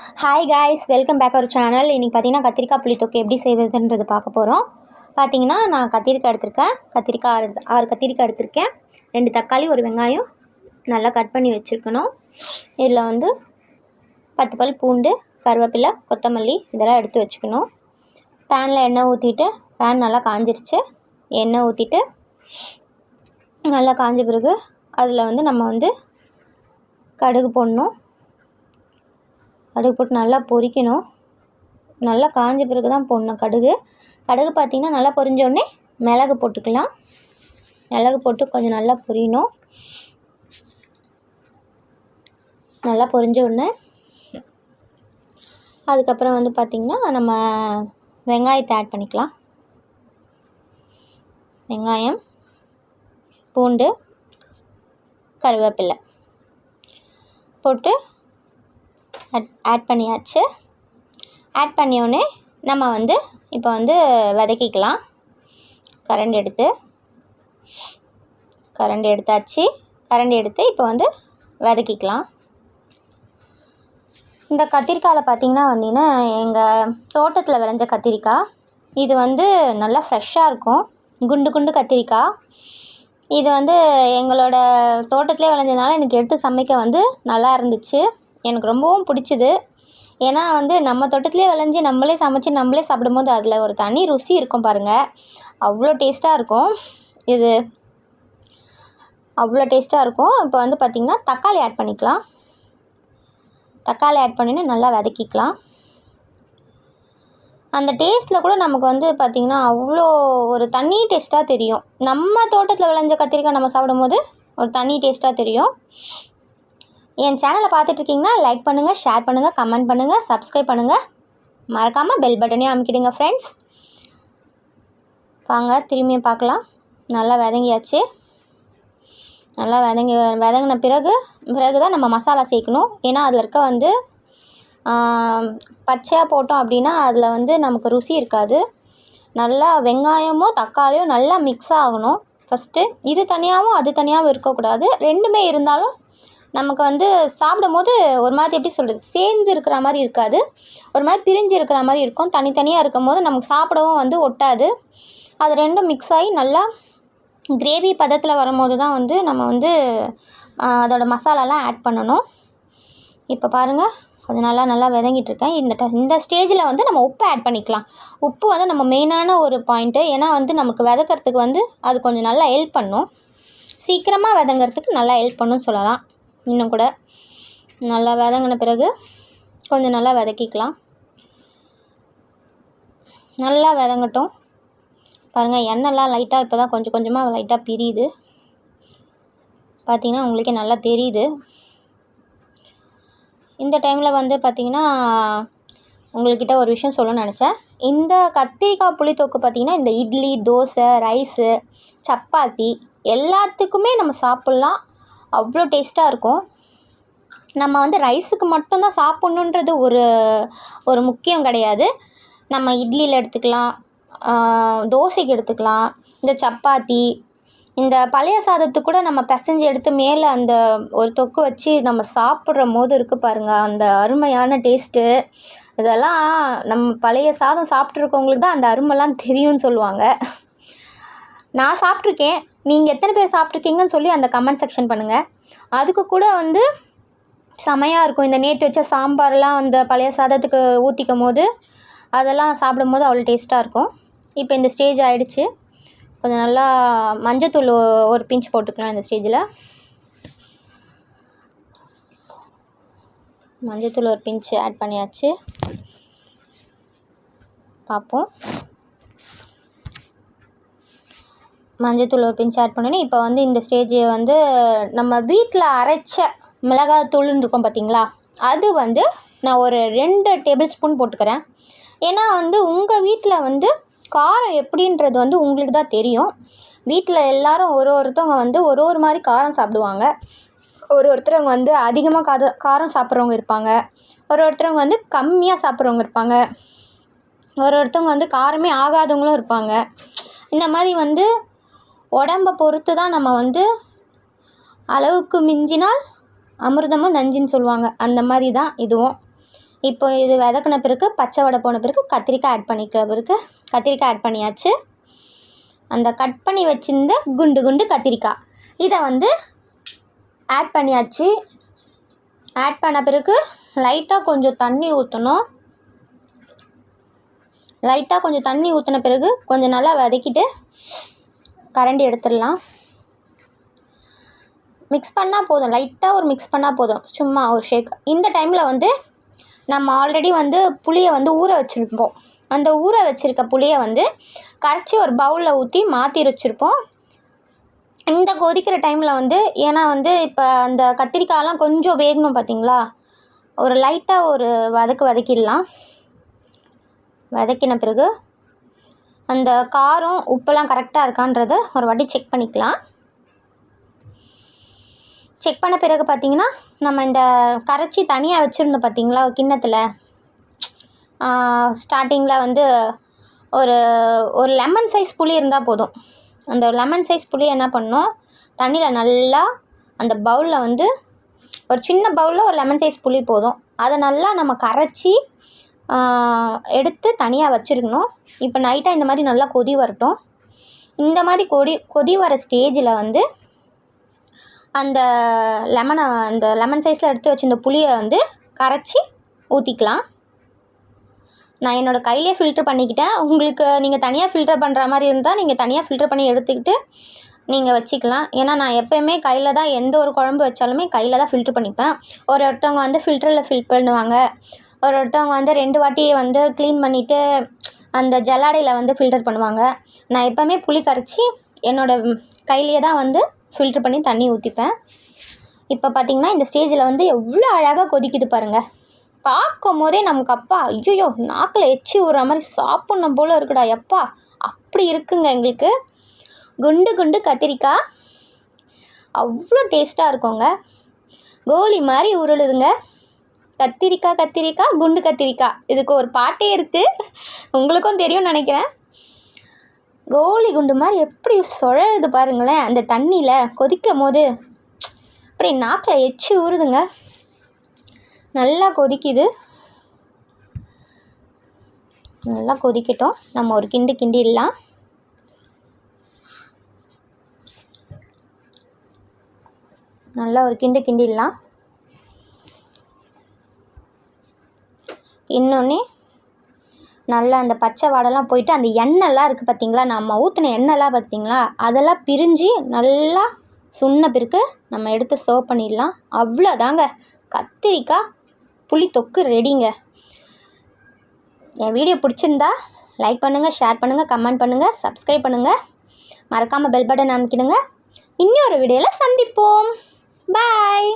Hi guys welcome back our channel இன்றைக்கி பார்த்தீங்கன்னா கத்திரிக்காய் புளித்தொக்கு எப்படி செய்வதுன்றது பார்க்க போகிறோம் பார்த்தீங்கன்னா நான் கத்திரிக்காய் எடுத்திருக்கேன். கத்திரிக்காய் ஆறு ஆறு கத்திரிக்காய் எடுத்திருக்கேன். ரெண்டு தக்காளி ஒரு வெங்காயம் நல்லா கட் பண்ணி வச்சுருக்கணும். இதில் வந்து பத்து பல் பூண்டு கருவேப்பிலை கொத்தமல்லி இதெல்லாம் எடுத்து வச்சுக்கணும். பேனில் எண்ணெய் ஊற்றிட்டு பேன் நல்லா காஞ்சிருச்சு. எண்ணெய் ஊற்றிட்டு நல்லா காஞ்ச பிறகு அதில் வந்து நம்ம வந்து கடுகு போடணும். கடுகு போட்டு நல்லா பொரிக்கணும் நல்லா காஞ்ச பிறகு தான் போடணும் கடுகு. கடுகு பார்த்திங்கன்னா நல்லா பொரிஞ்சோடனே மிளகு போட்டுக்கலாம். மிளகு போட்டு கொஞ்சம் நல்லா பொரியணும். நல்லா பொரிஞ்ச உடனே அதுக்கப்புறம் வந்து பார்த்திங்கன்னா நம்ம வெங்காயத்தை ஆட் பண்ணிக்கலாம். வெங்காயம் பூண்டு கருவேப்பிலை போட்டு ஆட் ஆட் பண்ணியாச்சு. ஆட் பண்ணியோடனே நம்ம வந்து இப்போ வந்து வதக்கிக்கலாம். கரண்ட் எடுத்து. கரண்ட் எடுத்தாச்சு. கரண்ட் எடுத்து இப்போ வந்து வதக்கிக்கலாம். இந்த கத்திரிக்காயில் பார்த்தீங்கன்னா வந்தீங்கன்னா எங்கள் தோட்டத்தில் விளைஞ்ச கத்திரிக்காய். இது வந்து நல்லா ஃப்ரெஷ்ஷாக இருக்கும். குண்டு குண்டு கத்திரிக்காய். இது வந்து எங்களோட தோட்டத்திலே விளைஞ்சதுனால எனக்கு எடுத்து சமைக்க வந்து நல்லா இருந்துச்சு. எனக்கு ரொம்பவும் பிடிச்சிது. ஏன்னா வந்து நம்ம தோட்டத்திலே விளைஞ்சி நம்மளே சமைச்சு நம்மளே சாப்பிடும்போது அதில் ஒரு தனி ருசி இருக்கும் பாருங்கள் அவ்வளோ டேஸ்ட்டாக இருக்கும். இது அவ்வளோ டேஸ்ட்டாக இருக்கும். இப்போ வந்து பார்த்திங்கன்னா தக்காளி ஆட் பண்ணிக்கலாம். தக்காளி ஆட் பண்ணினா நல்லா வதக்கிக்கலாம். அந்த டேஸ்ட்டில் கூட நமக்கு வந்து பார்த்திங்கன்னா அவ்வளோ ஒரு தனி டேஸ்ட்டாக தெரியும். நம்ம தோட்டத்தில் விளைஞ்ச கத்திரிக்காய் நம்ம சாப்பிடும்போது ஒரு தனி டேஸ்ட்டாக தெரியும். என் சேனலை பார்த்துட்ருக்கீங்கன்னா லைக் பண்ணுங்கள் ஷேர் பண்ணுங்கள் கமெண்ட் பண்ணுங்கள் சப்ஸ்கிரைப் பண்ணுங்கள் மறக்காமல் பெல் பட்டனையும் அமுக்கிடுங்க ஃப்ரெண்ட்ஸ் வாங்க திரும்பியும் பார்க்கலாம். நல்லா வதங்கியாச்சு. நல்லா வதங்கி வதங்கின பிறகு பிறகு தான் நம்ம மசாலா சேர்க்கணும். ஏன்னா அதில் இருக்க வந்து பச்சையாக போட்டோம் அப்படின்னா அதில் வந்து நமக்கு ருசி இருக்காது. நல்லா வெங்காயமும் தக்காளியும் நல்லா மிக்ஸ் ஆகணும். ஃபஸ்ட்டு இது தனியாகவும் அது தனியாகவும் இருக்கக்கூடாது. ரெண்டுமே இருந்தாலும் நமக்கு வந்து சாப்பிடும் போது ஒரு மாதிரி எப்படி சொல்கிறது சேர்ந்து இருக்கிற மாதிரி இருக்காது. ஒரு மாதிரி பிரிஞ்சு இருக்கிற மாதிரி இருக்கும். தனித்தனியாக இருக்கும் போது நமக்கு சாப்பிடவும் வந்து ஒட்டாது. அது ரெண்டும் மிக்ஸ் ஆகி நல்லா கிரேவி பதத்தில் வரும்போது தான் வந்து நம்ம வந்து அதோட மசாலாலாம் ஆட் பண்ணணும். இப்போ பாருங்கள் கொஞ்சம் நல்லா நல்லா விதங்கிட்டுருக்கேன் இந்த ட இந்த ஸ்டேஜில் வந்து நம்ம உப்பு ஆட் பண்ணிக்கலாம். உப்பு வந்து நம்ம மெயினான ஒரு பாயிண்ட்டு ஏன்னா வந்து நமக்கு விதக்கிறதுக்கு வந்து அது கொஞ்சம் நல்லா ஹெல்ப் பண்ணும். சீக்கிரமாக விதங்கிறதுக்கு நல்லா ஹெல்ப் பண்ணுன்னு சொல்லலாம். இன்னும் கூட. நல்லா வதங்கின பிறகு கொஞ்சம் நல்லா வதக்கிக்கலாம். நல்லா வதங்கட்டும். பாருங்கள் எண்ணெய்லாம் லைட்டாக இப்போ தான் கொஞ்சம் கொஞ்சமாக லைட்டாக பிரியுது. பார்த்திங்கன்னா உங்களுக்கே நல்லா தெரியுது. இந்த டைமில் வந்து பார்த்திங்கன்னா உங்கள்கிட்ட ஒரு விஷயம் சொல்லணும்னு நினச்சேன். இந்த கத்திரிக்காய் புளித்தொக்கு பார்த்திங்கன்னா இந்த இட்லி தோசை ரைஸு சப்பாத்தி எல்லாத்துக்குமே நம்ம சாப்பிட்லாம். அவ்வளோ டேஸ்ட்டாக இருக்கும். நம்ம வந்து ரைஸுக்கு மட்டும்தான் சாப்பிட்ணுன்றது ஒரு ஒரு முக்கியம் கிடையாது. நம்ம இட்லியில் எடுத்துக்கலாம் தோசைக்கு எடுத்துக்கலாம் இந்த சப்பாத்தி இந்த பழைய சாதத்துக்கு கூட நம்ம பிசைஞ்சு எடுத்து மேலே அந்த ஒரு தொக்கு வச்சு நம்ம சாப்பிட்ற போது இருக்குது பாருங்கள் அந்த அருமையான டேஸ்ட்டு. இதெல்லாம் நம்ம பழைய சாதம் சாப்பிட்ருக்கவங்களுக்கு தான் அந்த அருமைலாம் தெரியும்னு சொல்லுவாங்க. நான் சாப்பிட்ருக்கேன். நீங்கள் எத்தனை பேர் சாப்பிட்ருக்கீங்கன்னு சொல்லி அந்த கமெண்ட் செக்ஷன் பண்ணுங்கள் அதுக்கு கூட வந்து செமையாக இருக்கும். இந்த நேற்று வச்ச சாம்பார்லாம் அந்த பழைய சாதத்துக்கு ஊற்றிக்கும் போது அதெல்லாம் சாப்பிடும்போது அவ்வளோ டேஸ்ட்டாக இருக்கும். இப்போ இந்த ஸ்டேஜ் ஆகிடுச்சு கொஞ்சம் நல்லா மஞ்சத்தூள் ஒரு பிஞ்ச் போட்டுக்கலாம் இந்த ஸ்டேஜில் மஞ்சத்தூள் ஒரு பிஞ்ச் ஆட் பண்ணியாச்சு. பார்ப்போம். மஞ்சத்தூள் ஒரு பிஞ்ச் ஆட் பண்ணோன்னே. இப்போ வந்து இந்த ஸ்டேஜை வந்து நம்ம வீட்டில் அரைச்ச மிளகாய் தூள்னு இருக்கும் பார்த்தீங்களா அது வந்து நான் ஒரு ரெண்டு டேபிள் ஸ்பூன் போட்டுக்கிறேன். ஏன்னா வந்து உங்கள் வீட்டில் வந்து காரம் எப்படின்றது வந்து உங்களுக்கு தான் தெரியும். வீட்டில் எல்லோரும் ஒரு ஒருத்தவங்க வந்து ஒரு ஒரு மாதிரி காரம் சாப்பிடுவாங்க. ஒரு ஒருத்தரவங்க வந்து அதிகமாக காத காரம் சாப்பிட்றவங்க இருப்பாங்க. ஒரு ஒருத்தரவங்க வந்து கம்மியாக சாப்பிட்றவங்க இருப்பாங்க. ஒரு ஒருத்தவங்க வந்து காரமே ஆகாதவங்களும் இருப்பாங்க. இந்த மாதிரி வந்து உடம்ப பொறுத்து தான் நம்ம வந்து அளவுக்கு மிஞ்சினால் அமிர்தமும் நஞ்சுன்னு சொல்லுவாங்க. அந்த மாதிரி தான் இதுவும். இப்போ இது விதக்குன பிறகு பச்சை வடை போன பிறகு கத்திரிக்காய் ஆட் பண்ணிக்கிற பிறகு கத்திரிக்காய் ஆட் பண்ணியாச்சு. அந்த கட் பண்ணி வச்சிருந்த குண்டு குண்டு கத்திரிக்காய். இதை வந்து ஆட் பண்ணியாச்சு. ஆட் பண்ண பிறகு லைட்டாக கொஞ்சம் தண்ணி ஊற்றணும் லைட்டாக கொஞ்சம் தண்ணி ஊற்றின பிறகு கொஞ்சம் நல்லா வதக்கிட்டு கரண்டி எடுத்துடலாம். மிக்ஸ் பண்ணால் போதும். லைட்டாக ஒரு மிக்ஸ் பண்ணால் போதும். சும்மா ஒரு ஷேக் இந்த டைமில் வந்து நம்ம ஆல்ரெடி வந்து புளியை வந்து ஊற வச்சுருப்போம். அந்த ஊற வச்சுருக்க புளியை வந்து கரைச்சி ஒரு பவுலில் ஊற்றி மாற்றி வச்சுருப்போம். இந்த கொதிக்கிற டைமில் வந்து ஏன்னா வந்து இப்போ அந்த கத்திரிக்காயெலாம் கொஞ்சம் வேகணும் பார்த்தீங்களா ஒரு லைட்டாக ஒரு வதக்கு வதக்கிடலாம். வதக்கின பிறகு அந்த காரம் உப்பெல்லாம் கரெக்டாக இருக்கான்றத ஒரு வாட்டி செக் பண்ணிக்கலாம். செக் பண்ண பிறகு பார்த்திங்கன்னா நம்ம இந்த கரைச்சி தனியாக வச்சுருந்தோம் பார்த்திங்களா ஒரு கிண்ணத்தில். ஸ்டார்டிங்கில் வந்து ஒரு ஒரு லெமன் சைஸ் புளி இருந்தால் போதும். அந்த லெமன் சைஸ் புளி என்ன பண்ணோம் தண்ணியில் நல்லா அந்த பவுலில் வந்து ஒரு சின்ன பவுலில் ஒரு லெமன் சைஸ் புளி போதும். அதை நல்லா நம்ம கரைச்சி எடுத்து தனியாக வச்சுருக்கணும். இப்போ நைட்டாக இந்த மாதிரி நல்லா கொதி வரட்டும். இந்த மாதிரி கொடி கொதி வர ஸ்டேஜில் வந்து அந்த லெமனை அந்த லெமன் சைஸில் எடுத்து வச்சிருந்த புளியை வந்து கரைச்சி ஊற்றிக்கலாம் நான் என்னோடய கையிலே ஃபில்ட்ரு பண்ணிக்கிட்டேன். உங்களுக்கு நீங்கள் தனியாக ஃபில்டர் பண்ணுற மாதிரி இருந்தால் நீங்கள் தனியாக ஃபில்டர் பண்ணி எடுத்துக்கிட்டு நீங்கள் வச்சுக்கலாம். ஏன்னா நான் எப்போயுமே கையில் தான் எந்த ஒரு குழம்பு வச்சாலுமே கையில் தான் ஃபில்ட்ரு பண்ணிப்பேன். ஒரு ஒருத்தவங்க வந்து ஃபில்டரில் ஃபில் பண்ணுவாங்க. ஒரு ஒருத்தவங்க வந்து ரெண்டு வாட்டி வந்து க்ளீன் பண்ணிவிட்டு அந்த ஜல்லாடையில் வந்து ஃபில்டர் பண்ணுவாங்க. நான் எப்போவுமே புளி கரைச்சி என்னோடய கையிலேயே தான் வந்து ஃபில்ட்ரு பண்ணி தண்ணி ஊற்றிப்பேன் இப்போ பார்த்திங்கன்னா இந்த ஸ்டேஜில் வந்து எவ்வளோ அழகாக கொதிக்குது பாருங்கள் பார்க்கும் போதே நமக்கு அப்பா ஐயோ நாக்கில் எச்சி விட்ற மாதிரி சாப்பிட்ணும் போல் இருக்குடா எப்பா அப்படி இருக்குங்க எங்களுக்கு. குண்டு குண்டு கத்திரிக்காய். அவ்வளோ டேஸ்ட்டாக இருக்குங்க. கோலி மாதிரி உருளுதுங்க. கத்திரிக்காய் கத்திரிக்காய் குண்டு கத்திரிக்காய். இதுக்கு ஒரு பாட்டே இருக்குது உங்களுக்கும் தெரியும்னு நினைக்கிறேன். கோலி குண்டு மாதிரி எப்படி சுழலுது பாருங்களேன். அந்த தண்ணியில் கொதிக்கும் போது அப்படி நாக்கில் எச்சி ஊறுதுங்க. நல்லா கொதிக்குது. நல்லா கொதிக்கட்டும். நம்ம ஒரு கிண்டு கிண்டிடலாம். நல்லா ஒரு கிண்டு கிண்டிடலாம். இன்னொன்று நல்லா அந்த பச்சை வாடெல்லாம் போயிட்டு அந்த எண்ணெய்லாம் இருக்குது பார்த்தீங்களா நம்ம ஊற்றின எண்ணெய்லாம் பார்த்தீங்களா அதெல்லாம் பிரிஞ்சு நல்லா சுண்ண பிறகு நம்ம எடுத்து சர்வ் பண்ணிடலாம். அவ்வளோதாங்க. கத்திரிக்காய் புளி தொக்கு ரெடிங்க என் வீடியோ பிடிச்சிருந்தா லைக் பண்ணுங்கள் ஷேர் பண்ணுங்கள் கமெண்ட் பண்ணுங்கள் சப்ஸ்கிரைப் பண்ணுங்கள் மறக்காமல் பெல் பட்டன் அமைக்கிடுங்க. இன்னொரு வீடியோவில் சந்திப்போம். பாய்